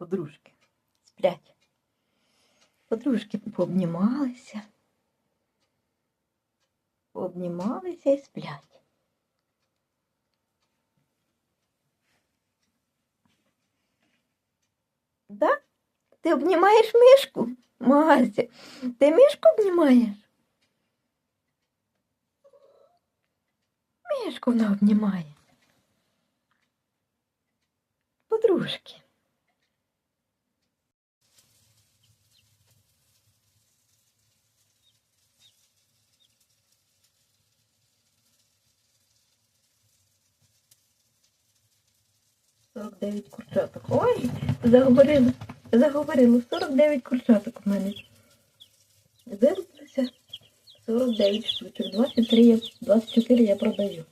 подружки сплять. Подружки пообнімалися. Пообнімалися і сплять. Да? Ти обнімаєш мишку? Мася, ти мишку обнімаєш? Мишку вона обнімає. Подружки. Сорок дев'ять курчаток. Ой, заговорила. Сорок дев'ять курчаток у мене. Вирубилося 49 штучок. 23 24 я продаю.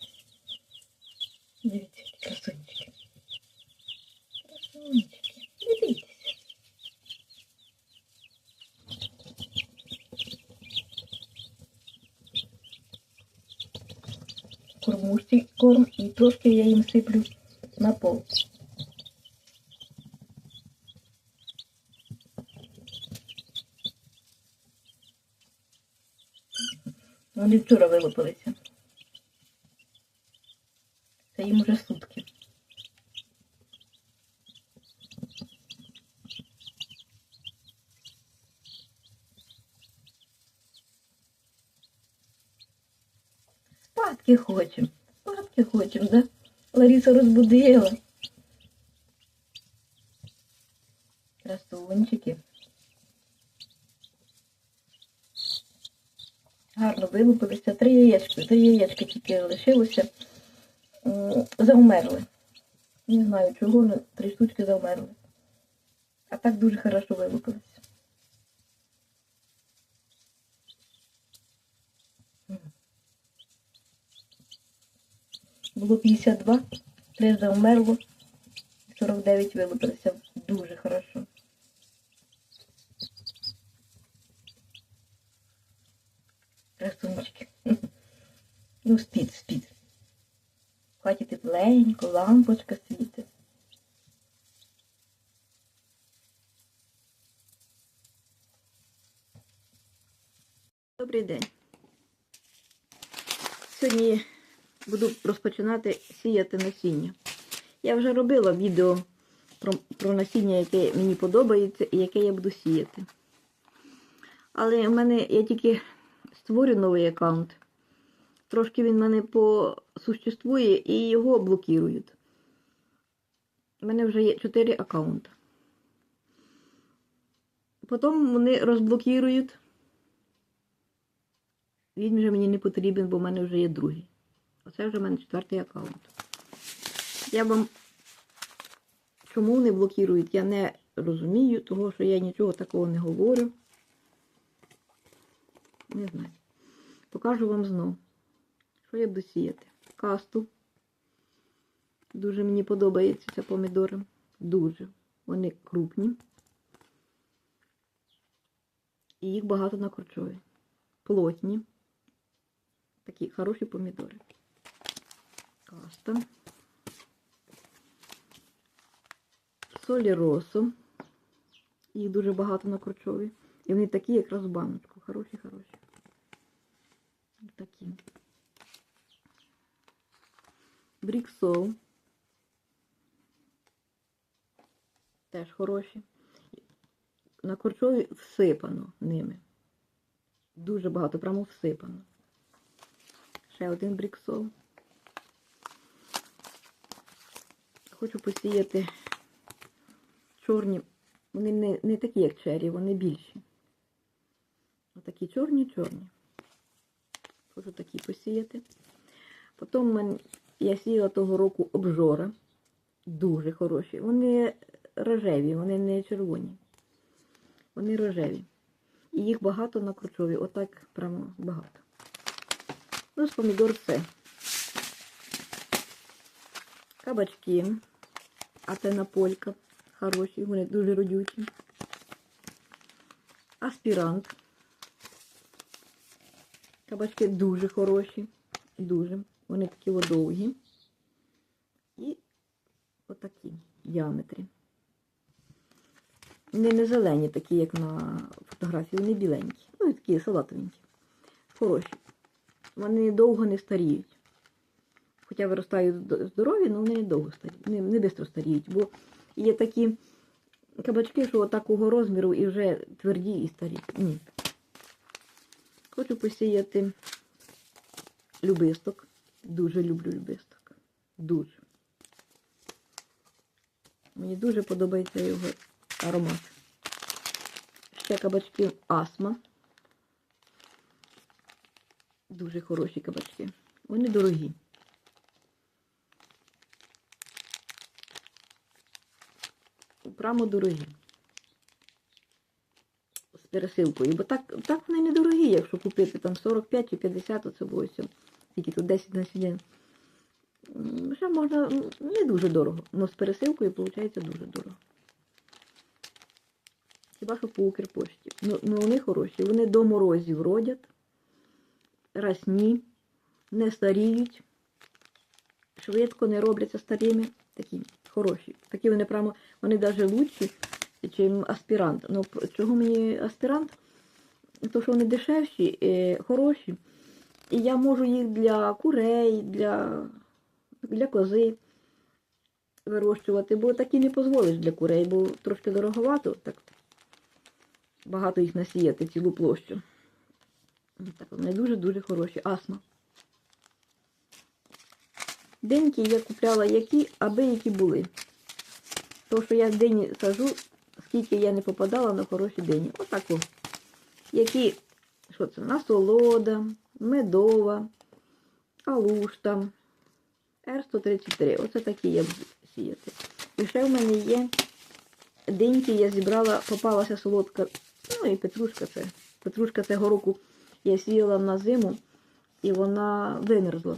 Дивіться, красунчики. Красунчики. Дивіться. Кормушці корм і трошки я їм сиплю на пол. Вони вчора вилупилися. Це їм уже сутки. Спадки хочемо. Спадки хочемо, да? Лариса розбудила. Красунчики. Гарно. Три яєчки. Три яєчки тільки лишилося. Заумерли. Не знаю чого, але три штучки заумерли. А так дуже хорошо вилупилися. Було 52, три заумерло, 49 вилупилися. Дуже хорошо. Красунчики. Ну, спіть, спіть. В хаті тепленько, лампочка світить. Добрий день. Сьогодні буду розпочинати сіяти насіння. Я вже робила відео про, про насіння, яке мені подобається і яке я буду сіяти. Але в мене я тільки створю новий аккаунт. Трошки він мене посуществує і його блокують. У мене вже є 4 аккаунти. Потім вони розблокують. Він вже мені не потрібен, бо в мене вже є другий. Оце вже в мене четвертий аккаунт. Я вам чому вони блокують, я не розумію, того що я нічого такого не говорю. Не знаю. Покажу вам знов, що я буду сіяти. Касту. Дуже мені подобаються ці помідори. Дуже. Вони крупні. І їх багато на корчові. Плотні. Такі хороші помідори. Каста. Солі росу. Їх дуже багато на корчові. І вони такі, якраз в баночку. Хороші, хороші. Такі. Бріксол. Теж хороші. На корчові всипано ними. Дуже багато, прямо всипано. Ще один бріксол. Хочу посіяти чорні. Вони не, не такі, як чері, вони більші. Отакі чорні-чорні. Хочу такі посіяти. Потім я сіяла того року обжора. Дуже хороші. Вони рожеві, вони не червоні. Вони рожеві. І їх багато на кручові. Отак прямо багато. Ну, з помідор все. Кабачки. Атенаполька. Хороші, вони дуже родючі. Аспірант. Кабачки дуже хороші. Дуже. Вони такі довгі. І отакі в діаметрі. Вони не зелені, такі, як на фотографії, вони біленькі. Ну, і такі салатовенькі. Хороші. Вони довго не старіють. Хоча виростають здорові, але вони не довго старіють. Не, не швидко старіють. Бо є такі кабачки, що такого розміру і вже тверді і старі. Ні. Хочу посіяти любисток. Дуже люблю любисток. Дуже. Мені дуже подобається його аромат. Ще кабачки астма. Дуже хороші кабачки. Вони дорогі. Прямо дорогі. Пересилкою. Бо так, так вони недорогі, якщо купити там 45 чи 50, то було. Тільки тут 10 на сьогодні. Ще можна не дуже дорого, але з пересилкою виходить дуже дорого. Хіба що по Укрпошті. Ну, ну вони хороші. Вони до морозів родять, росні, не старіють, швидко не робляться старими. Такі хороші. Такі вони прямо, вони навіть лучші, ніж аспірант. Ну, чого мені аспірант? То, що вони дешевші, е, хороші. І я можу їх для курей, для, для кози вирощувати, бо такі не дозволиш для курей, бо трошки дороговато так багато їх насіяти цілу площу. Так, вони дуже-дуже хороші. Астма. Деньки я купляла які, аби які були. То, що я дині сажу, скільки я не попадала на хороші дині. Отак. о. Які, що це? Насолода, медова, алушта, Р133. Оце такі я буду сіяти. І ще в мене є деньки, я зібрала, попалася солодка, ну і петрушка це. Петрушка цього року я сіяла на зиму, і вона вимерзла.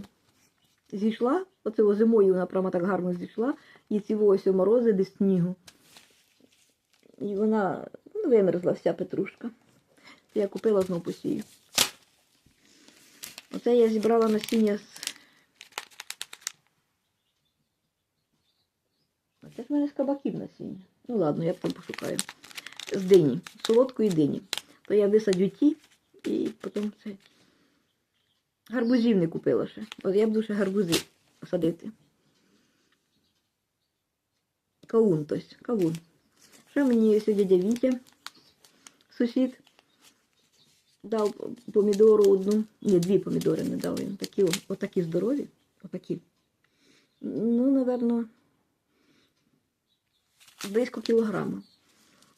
Зійшла, оце зимою вона прямо так гарно зійшла, і ці ось морози без снігу. І вона ну, вимерзла вся петрушка. Я купила знову посію. Оце я зібрала насіння з. Оце ж в мене з кабаків насіння. Ну ладно, я потім пошукаю. З дині, солодкої дині. То я висадю ті і потім це. Гарбузів не купила ще. От я буду ще гарбузи садити. Кавун, тось, кавун. Ще мені сьогодні дядя Вітя, сусід, дав помідору одну. Ні, дві помідори не дав їм. Такі, отакі здорові. Отакі. Ну, напевно, близько кілограма.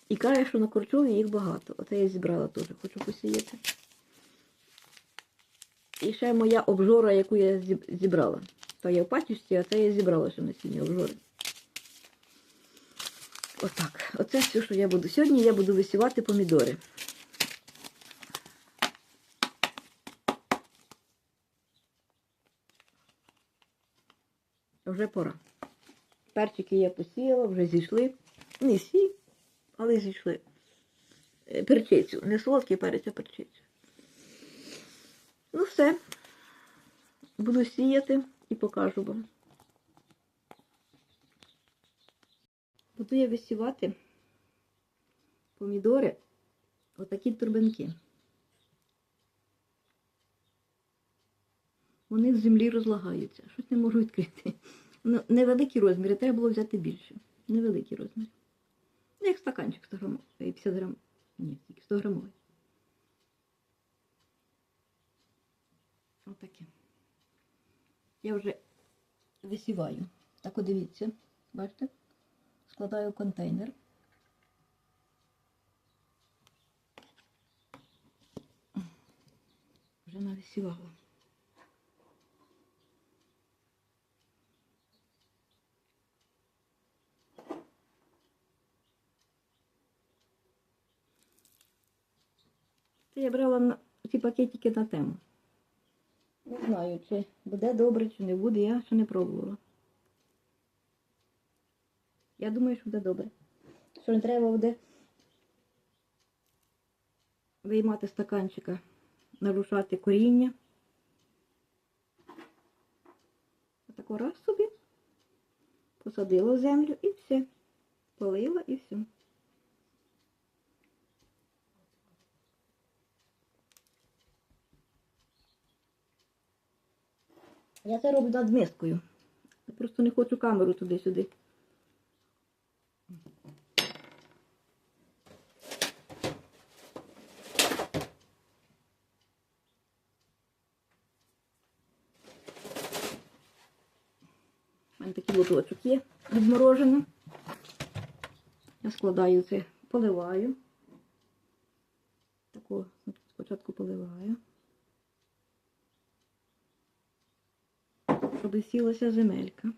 І каже, що на Корчові їх багато. Оце я зібрала теж, хочу посіяти. І ще моя обжора, яку я зібрала. То я в пачечці, а це я зібрала ще насіння обжори. Отак. Оце все, що я буду. Сьогодні я буду висівати помідори. Вже пора. Перчики я посіяла, вже зійшли. Не всі, але зійшли. Е, Перчицю. Не солодкий перець, а перчицю. Ну все. Буду сіяти і покажу вам. Буду я висівати помідори отакі турбинки. Вони в землі розлагаються. Щось не можу відкрити. Ну, невеликі розміри, треба було взяти більше. Невеликі розміри. Ну, як стаканчик 100 грам, 50 грам. Ні, тільки 100 грамовий. Отаке. Я вже висіваю. Так от дивіться, бачите? Складаю в контейнер. Вже нависівала. Це я брала ці пакетики на тему. Не знаю, чи буде добре, чи не буде, я ще не пробувала. Я думаю, що буде добре. Що не треба буде виймати стаканчика, нарушати коріння. Отаку раз собі посадила в землю і все. Полила і все. Я це роблю над мискою. Просто не хочу камеру туди-сюди. Відморожений. Я складаю це, поливаю. Тако спочатку поливаю. Щоб сілася земелька.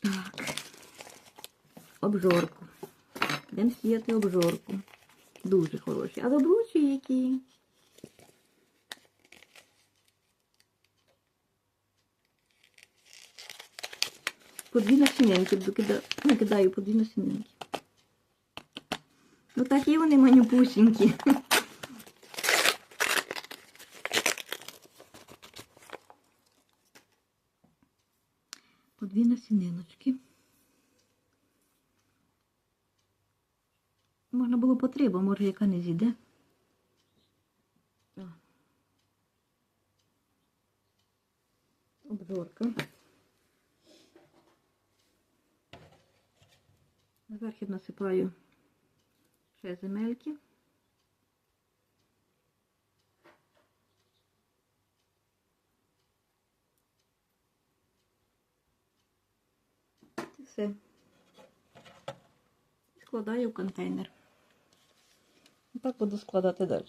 Так. Обжорку. Будемо сіяти обжорку. Дуже хороші. А добручі які. По дві насінинки докидаю, ну, кидаю по. Ну вони манюпусінькі. Дві насіниночки. Можна було по три, може яка не зійде. О. Я насипаю ще земельки. І все. Складаю в контейнер. І так буду складати далі.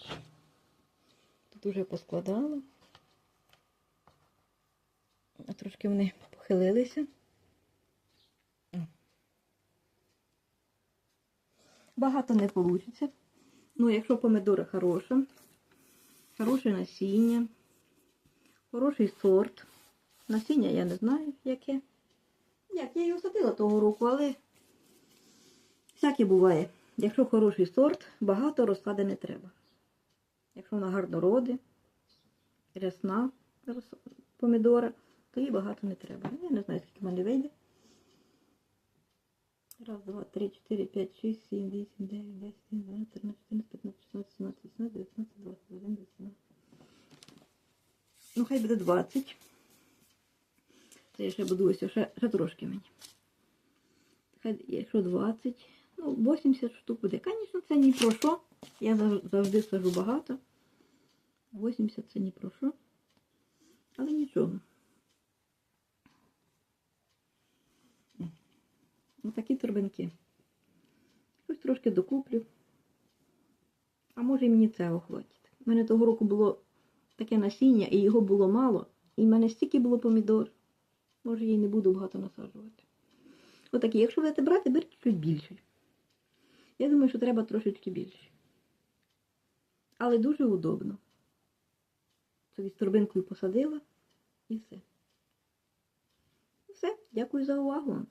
Тут уже поскладала. Трошки вони похилилися. Багато не вийде. Ну, якщо помидори хороша, хороше насіння, хороший сорт. Насіння я не знаю, яке. Як я його садила того року, але всяке буває. Якщо хороший сорт, багато розсади не треба. Якщо вона гарно роди, рясна помидора, то їй багато не треба. Я не знаю, скільки мене вийде. Раз, два, три, чотири, п'ять, шість, сім, вісім, дев'ять, десять, одинадцять, тринадцять, чотирнадцять, п'ятнадцять, шістнадцять, сімнадцять, дев'ятнадцять, двадцять один, двадцять. Ну, хай буде 20. Це я ще будуюся, ще, ще трошки мені. Хай, якщо 20, ну, 80 штук буде. Звісно, це ні про що. Я завжди сажу багато. 80 це ні про що. Але нічого. Ну, такі торбинки. Щось трошки докуплю. А може і мені цього хватить. У мене того року було таке насіння, і його було мало. І в мене стільки було помідор. Може, я й не буду багато насаджувати. Отакі, якщо будете брати, беріть щось більше. Я думаю, що треба трошечки більше. Але дуже удобно. Собі з торбинкою посадила і все. Все, дякую за увагу.